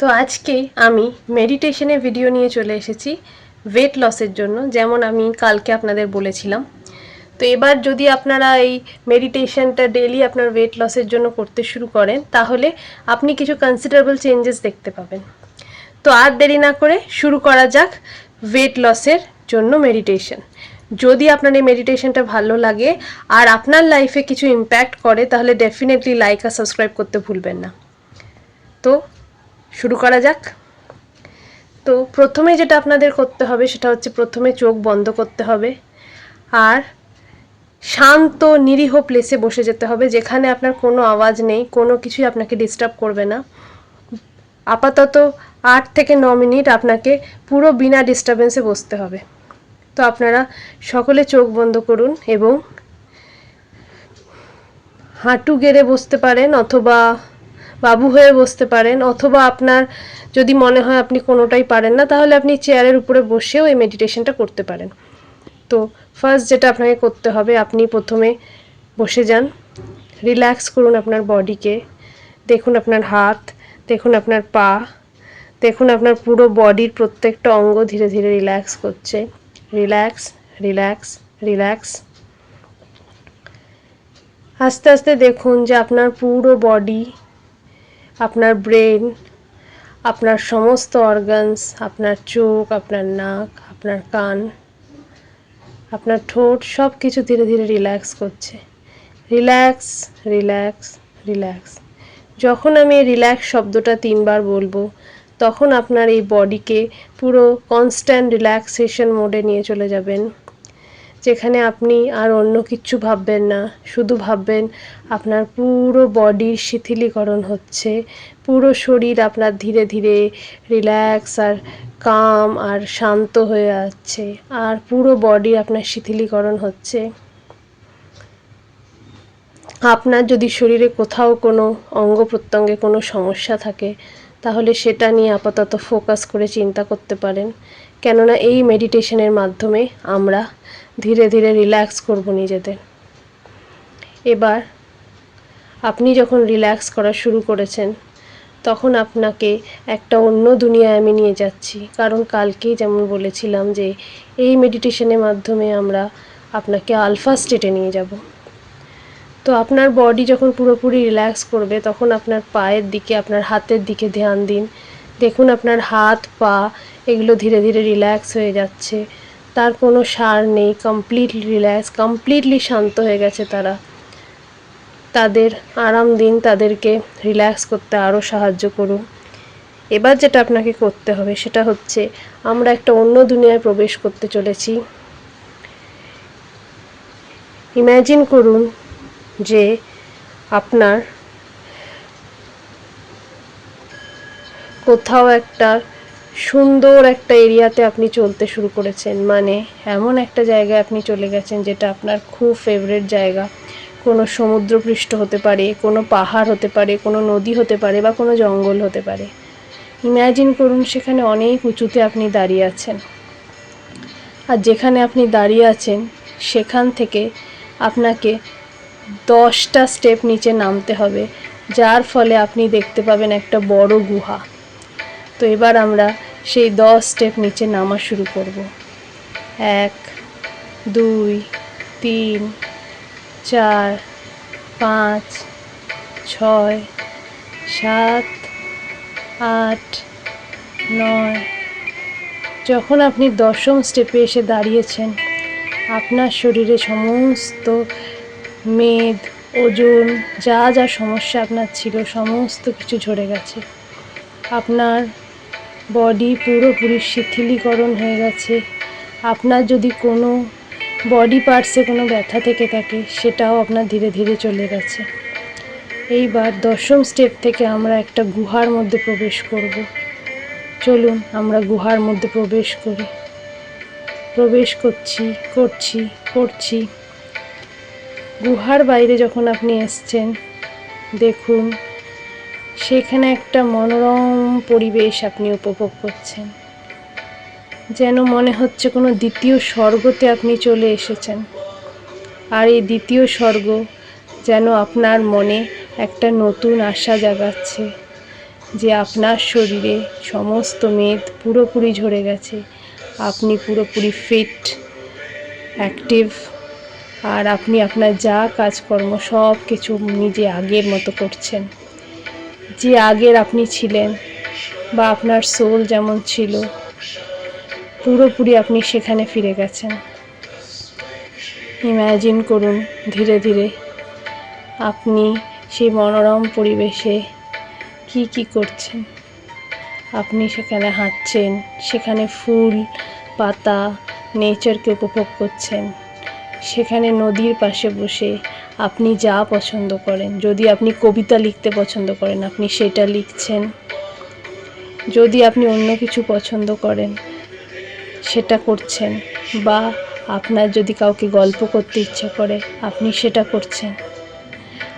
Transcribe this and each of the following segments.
তো আজকে আমি মেডিটেশনের ভিডিও নিয়ে চলে এসেছি ওয়েট লসের জন্য, যেমন আমি কালকে আপনাদের বলেছিলাম। তো এবার যদি আপনারা এই মেডিটেশনটা ডেলি আপনার ওয়েট লসের জন্য করতে শুরু করেন, তাহলে আপনি কিছু কনসিডারেবল চেঞ্জেস দেখতে পাবেন। তো আর দেরি না করে শুরু করা যাক ওয়েট লসের জন্য মেডিটেশন যদি আপনার এই মেডিটেশনটা ভালো লাগে আর আপনার লাইফে কিছু ইম্প্যাক্ট করে, তাহলে ডেফিনেটলি লাইক আর সাবস্ক্রাইব করতে ভুলবেন না। তো শুরু করা যাক। তো প্রথমে যেটা আপনাদের করতে হবে, সেটা হচ্ছে প্রথমে চোখ বন্ধ করতে হবে। আর শান্ত, নিরীহ প্লেসে বসে যেতে হবে, যেখানে আপনার কোনো আওয়াজ নেই, কোনো কিছুই আপনাকে ডিস্টার্ব করবে না। আপাতত আট থেকে ন মিনিট আপনাকে পুরো বিনা ডিস্টারবেন্সে বসতে হবে। তো আপনারা সকলে চোখ বন্ধ করুন এবং হাঁটু গেড়ে বসতে পারেন অথবা বাবু হয়ে বসতে পারেন, অথবা আপনার যদি মনে হয় আপনি কোনোটাই পারেন না, তাহলে আপনি চেয়ারের উপরে বসেও এই মেডিটেশনটা করতে পারেন। তো ফার্স্ট যেটা আপনাকে করতে হবে, আপনি প্রথমে বসে যান রিল্যাক্স করুন আপনার বডিকে দেখুন আপনার হাত, দেখুন আপনার পা, দেখুন আপনার পুরো বডির প্রত্যেকটা অঙ্গ ধীরে ধীরে রিল্যাক্স করছে। রিল্যাক্স রিল্যাক্স রিল্যাক্স আস্তে আস্তে দেখুন যে আপনার পুরো বডি আপনার ব্রেন, আপনার সমস্ত অর্গানস আপনার চোখ, আপনার নাক, আপনার কান, আপনার ঠোঁট সব কিছু ধীরে ধীরে রিল্যাক্স করছে। রিল্যাক্স রিল্যাক্স রিল্যাক্স যখন আমি রিল্যাক্স শব্দটা তিনবার বলব, তখন আপনার এই বডিকে পুরো কনস্ট্যান্ট রিল্যাক্সেশন মোডে নিয়ে চলে যাবেন। যেখানে আপনি আর অন্য কিচ্ছু ভাববেন না, শুধু ভাববেন আপনার পুরো বডির শিথিলীকরণ হচ্ছে, পুরো শরীর আপনার ধীরে ধীরে রিল্যাক্স আর কাম আর শান্ত হয়ে যাচ্ছে, আর পুরো বডি আপনার শিথিলীকরণ হচ্ছে। আপনার যদি শরীরে কোথাও কোনো অঙ্গ প্রত্যঙ্গে কোনো সমস্যা থাকে, তাহলে সেটা নিয়ে আপাতত ফোকাস করে চিন্তা করতে পারেন। কেননা এই মেডিটেশনের মাধ্যমে আমরা ধীরে ধীরে রিল্যাক্স করব নিজেদের। এবার আপনি যখন রিল্যাক্স করা শুরু করেছেন, তখন আপনাকে একটা অন্য দুনিয়ায় আমি নিয়ে যাচ্ছি। কারণ কালকেই যেমন বলেছিলাম যে, এই মেডিটেশনের মাধ্যমে আমরা আপনাকে আলফা স্টেটে নিয়ে যাব। তো আপনার বডি যখন পুরোপুরি রিল্যাক্স করবে, তখন আপনার পায়ের দিকে, আপনার হাতের দিকে ধ্যান দিন। দেখুন আপনার হাত, পা, এগুলো ধীরে ধীরে রিল্যাক্স হয়ে যাচ্ছে। তার কোনো সার নেই কমপ্লিটলি রিল্যাক্স কমপ্লিটলি শান্ত হয়ে গেছে তারা। তাদের আরাম দিন তাদেরকে রিল্যাক্স করতে আরও সাহায্য করুন। এবার যেটা আপনাকে করতে হবে সেটা হচ্ছে, আমরা একটা অন্য দুনিয়ায় প্রবেশ করতে চলেছি। ইম্যাজিন করুন যে আপনার কোথাও একটা সুন্দর একটা এরিয়াতে আপনি চলতে শুরু করেছেন। মানে এমন একটা জায়গায় আপনি চলে গেছেন যেটা আপনার খুব ফেভারেট জায়গা। কোনো সমুদ্রপৃষ্ঠ হতে পারে, কোনো পাহাড় হতে পারে, কোনো নদী হতে পারে বা কোনো জঙ্গল হতে পারে। ইম্যাজিন করুন সেখানে অনেক উঁচুতে আপনি দাঁড়িয়ে আছেন। আর যেখানে আপনি দাঁড়িয়ে আছেন, সেখান থেকে আপনাকে দশটা স্টেপ নিচে নামতে হবে। যার ফলে আপনি দেখতে পাবেন একটা বড় গুহা। তো এবার আমরা সেই দশ স্টেপ নিচে নামা শুরু করব। এক, দুই, তিন, চার, পাঁচ, ছয়, সাত, আট, নয়। যখন আপনি দশম স্টেপে এসে দাঁড়িয়েছেন, আপনার শরীরে সমস্ত মেদ, ওজন, যা যা সমস্যা আপনার ছিল, সমস্ত কিছু ঝরে গেছে। আপনার বডি পুরোপুরি শিথিলীকরণ হয়ে গেছে। আপনার যদি কোনো বডি পার্টসে কোনো ব্যথা থেকে থাকে, সেটাও আপনার ধীরে ধীরে চলে গেছে। এইবার দশম স্টেপ থেকে আমরা একটা গুহার মধ্যে প্রবেশ করব। চলুন, আমরা গুহার মধ্যে প্রবেশ করি। প্রবেশ করছি করছি করছি। গুহার বাইরে যখন আপনি এসছেন, দেখুন সেখানে একটা মনোরম পরিবেশ আপনি উপভোগ করছেন। যেন মনে হচ্ছে কোনো দ্বিতীয় স্বর্গতে আপনি চলে এসেছেন। আর এই দ্বিতীয় স্বর্গ যেন আপনার মনে একটা নতুন আশা জাগাচ্ছে যে আপনার শরীরে সমস্ত মেদ পুরোপুরি ঝরে গেছে। আপনি পুরোপুরি ফিট, অ্যাক্টিভ, আর আপনি আপনার যা কাজকর্ম সব কিছু নিজে আগের মতো করছেন। যে আগের আপনি ছিলেন বা আপনার সোল যেমন ছিল, পুরোপুরি আপনি সেখানে ফিরে গেছেন। ইম্যাজিন করুন ধীরে ধীরে আপনি সেই মনোরম পরিবেশে কি কি করছেন। আপনি সেখানে হাঁটছেন, সেখানে ফুল, পাতা নেচারকে উপভোগ করছেন। সেখানে নদীর পাশে বসে আপনি যা পছন্দ করেন। যদি আপনি কবিতা লিখতে পছন্দ করেন, আপনি সেটা লিখছেন। যদি আপনি অন্য কিছু পছন্দ করেন, সেটা করছেন। বা আপনার যদি কাউকে গল্প করতে ইচ্ছে করে, আপনি সেটা করছেন।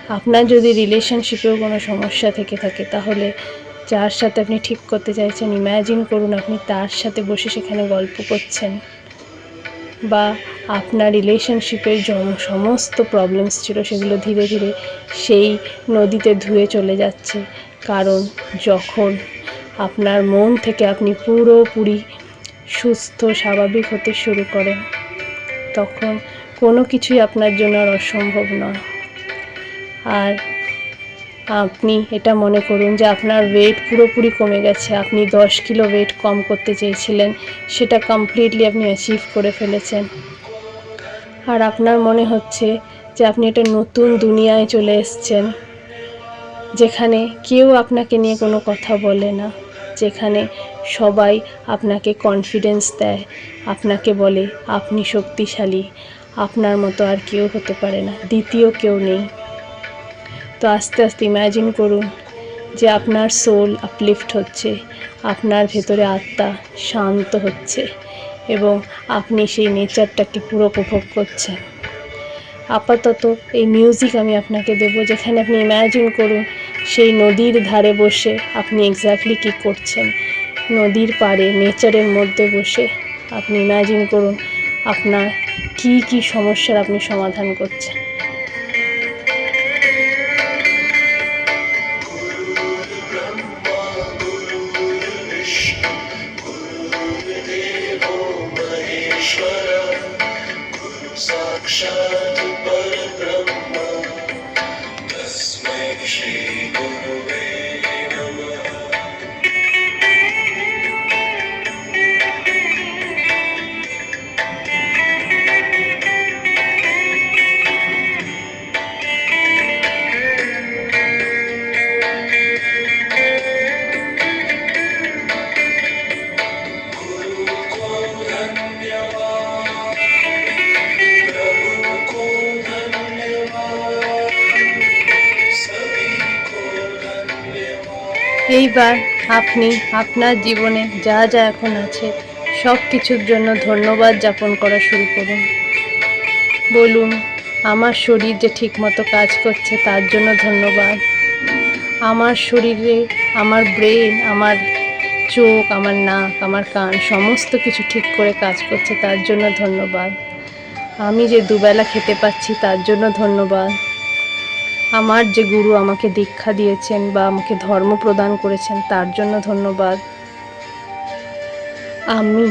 আপনার যদি রিলেশনশিপেও কোনো সমস্যা থেকে থাকে, তাহলে যার সাথে আপনি ঠিক করতে চাইছেন ইম্যাজিন করুন আপনি তার সাথে বসে সেখানে গল্প করছেন। বা আপনার রিলেশনশিপের সমস্ত প্রবলেমস ছিল সেগুলো ধীরে ধীরে সেই নদীতে ধুয়ে চলে যাচ্ছে। কারণ যখন আপনার মন থেকে আপনি পুরোপুরি সুস্থ, স্বাভাবিক হতে শুরু করেন, তখন কোনো কিছুই আপনার জন্য আর অসম্ভব নয়। আর আপনি এটা মনে করুন যে আপনার ওয়েট পুরোপুরি কমে গেছে। আপনি দশ কিলো ওয়েট কম করতে চেয়েছিলেন, সেটা কমপ্লিটলি আপনি অ্যাচিভ করে ফেলেছেন। আর আপনার মনে হচ্ছে যে আপনি একটা নতুন দুনিয়ায় চলে এসছেন, যেখানে কেউ আপনাকে নিয়ে কোনো কথা বলে না, যেখানে সবাই আপনাকে কনফিডেন্স দেয়, আপনাকে বলে আপনি শক্তিশালী, আপনার মতো আর কেউ হতে পারে না, দ্বিতীয় কেউ নেই। তো আস্তে আস্তে ইম্যাজিন করুন যে আপনার সোল আপলিফট হচ্ছে, আপনার ভেতরে আত্মা শান্ত হচ্ছে এবং আপনি সেই নেচারটাকে পুরো উপভোগ করছেন। আপাতত এই মিউজিক আমি আপনাকে দেবো, যেখানে আপনি ইম্যাজিন করুন সেই নদীর ধারে বসে আপনি এক্স্যাক্টলি কী করছেন। নদীর পাড়ে নেচারের মধ্যে বসে আপনি ইম্যাজিন করুন আপনার কি কি সমস্যার আপনি সমাধান করছেন। এইবার আপনি আপনার জীবনে যা যা এখন আছে, সব কিছুর জন্য ধন্যবাদ যাপন করা শুরু করুন। বলুন, আমার শরীর যে ঠিকমতো কাজ করছে, তার জন্য ধন্যবাদ। আমার শরীরে আমার ব্রেন আমার চোখ, আমার নাক, আমার কান, সমস্ত কিছু ঠিক করে কাজ করছে, তার জন্য ধন্যবাদ। আমি যে দুবেলা খেতে পাচ্ছি, তার জন্য ধন্যবাদ। আমার যে গুরু আমাকে দীক্ষা দিয়েছেন বা আমাকে ধর্ম প্রদান করেছেন, তার জন্য ধন্যবাদ। আমি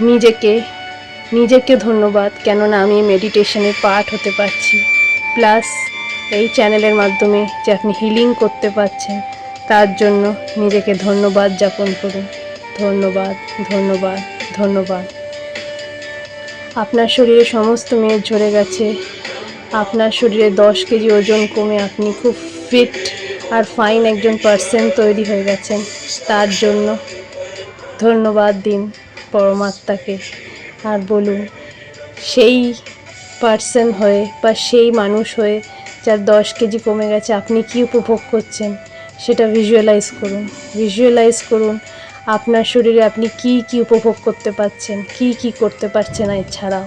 নিজেকে নিজেকে ধন্যবাদ, কেননা আমি মেডিটেশনের পার্ট হতে পারছি। প্লাস এই চ্যানেলের মাধ্যমে যে আপনি হিলিং করতে পারছেন, তার জন্য নিজেকে ধন্যবাদ যাপন করুন। ধন্যবাদ ধন্যবাদ ধন্যবাদ। আপনার শরীরে সমস্ত মেদ ঝরে গেছে আপনার শরীরে দশ কেজি ওজন কমে আপনি খুব ফিট আর ফাইন একজন পার্সন তৈরি হয়ে গেছেন। তার জন্য ধন্যবাদ দিন পরমাত্মাকে। আর বলুন, সেই পার্সন হয়ে বা সেই মানুষ হয়ে যার দশ কেজি কমে গেছে, আপনি কি উপভোগ করছেন? সেটা ভিজুয়ালাইজ করুন। ভিজুয়ালাইজ করুন আপনার শরীরে আপনি কি কি উপভোগ করতে পারছেন, কি কি করতে পারছেন এছাড়াও।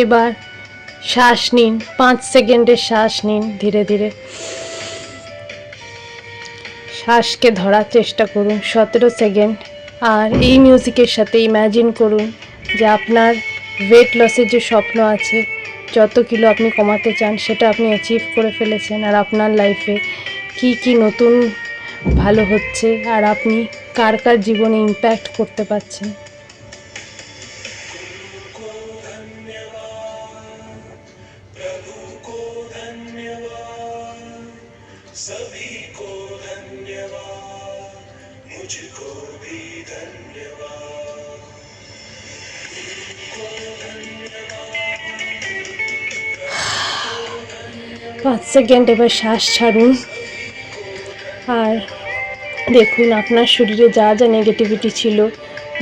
এবার শ্বাস নিন, পাঁচ সেকেন্ডের শ্বাস নিন ধীরে ধীরে। শ্বাসকে ধরার চেষ্টা করুন, সতেরো সেকেন্ড। আর এই মিউজিকের সাথে ইম্যাজিন করুন যে আপনার ওয়েট লসের যে স্বপ্ন আছে, যত কিলো আপনি কমাতে চান, সেটা আপনি অ্যাচিভ করে ফেলেছেন। আর আপনার লাইফে কি কি নতুন ভালো হচ্ছে, আর আপনি কার কার জীবনে ইম্প্যাক্ট করতে পারছেন। পাঁচ সেকেন্ড এবার শ্বাস ছাড়ুন। আর দেখুন, আপনার শরীরে যা যা নেগেটিভিটি ছিল,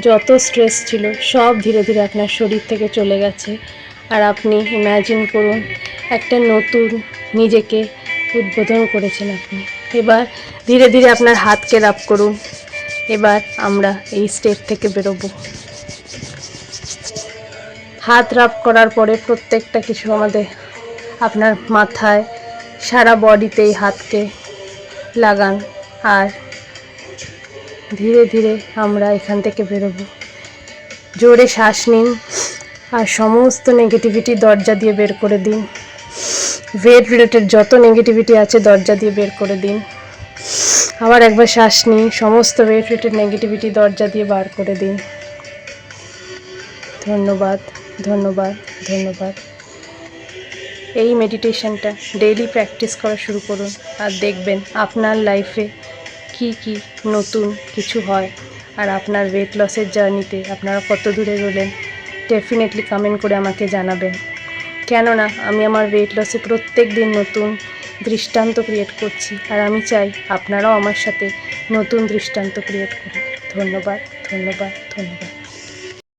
যত স্ট্রেস ছিল, সব ধীরে ধীরে আপনার শরীর থেকে চলে গেছে। আর আপনি ইম্যাজিন করুন, একটা নতুন নিজেকে উদ্বোধন করেছেন আপনি। এবার ধীরে ধীরে আপনার হাতকে রাপ করুন। এবার আমরা এই স্টেট থেকে বেরোবো। হাত রাপ করার পরে প্রত্যেকটা কিছু আমাদের আপনার মাথায়, সারা বডিতে এই হাতকে লাগান আর ধীরে ধীরে আমরা এখান থেকে বেরোবো। জোরে শ্বাস নিন আর সমস্ত নেগেটিভিটি দরজা দিয়ে বের করে দিন। ওয়েট রিলেটেড যত নেগেটিভিটি আছে দরজা দিয়ে বের করে দিন। আবার একবার শ্বাস নিন সমস্ত ওয়েট রিলেটেড নেগেটিভিটি দরজা দিয়ে বার করে দিন ধন্যবাদ ধন্যবাদ ধন্যবাদ। এই মেডিটেশনটা ডেইলি প্র্যাকটিস করা শুরু করুন আর দেখবেন আপনার লাইফে কি কি নতুন কিছু হয় আর আপনার ওয়েট লসের জার্নিতে আপনারা কত দূরে রলেন ডেফিনেটলি কমেন্ট করে আমাকে জানাবেন। কেননা আমি আমার ওয়েট লসে প্রত্যেক দিন নতুন দৃষ্টান্ত ক্রিয়েট করছি। আর আমি চাই আপনারাও আমার সাথে নতুন দৃষ্টান্ত ক্রিয়েট করুন। ধন্যবাদ ধন্যবাদ ধন্যবাদ।